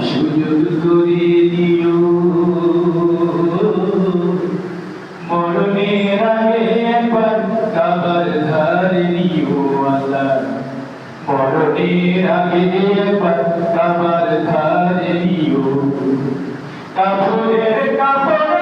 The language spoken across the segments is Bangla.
সুযোগ করে দিও। মরণের আগে একবার কাবার ধারে নিও আল্লাহ। মরণের আগে একবার কাবার ধারে নিও। কাপড়ের কাপড়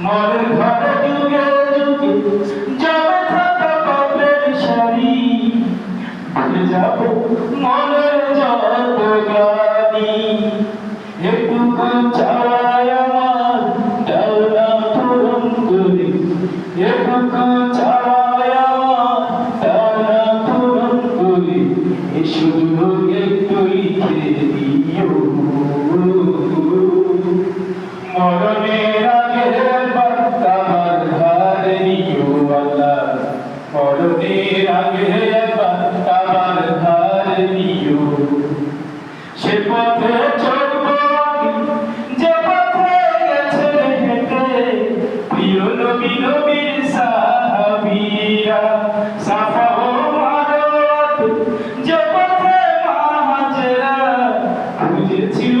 মরে ঘরে যুগে যুগে যাবে থাকা কবরের সারি। ভুলে যাব মনের যত গানি একটু চাওয়া পড়তে আগে একবার আমার ধার নিও। সে পথে চলব যে পথে গেছে হেঁটে, প্রিয় নবী নবীর সাহাবিরা, সাফা ও মারত যে পথে মহাজেরা, খুঁজেছিল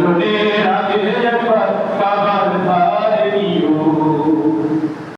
মনে রাখে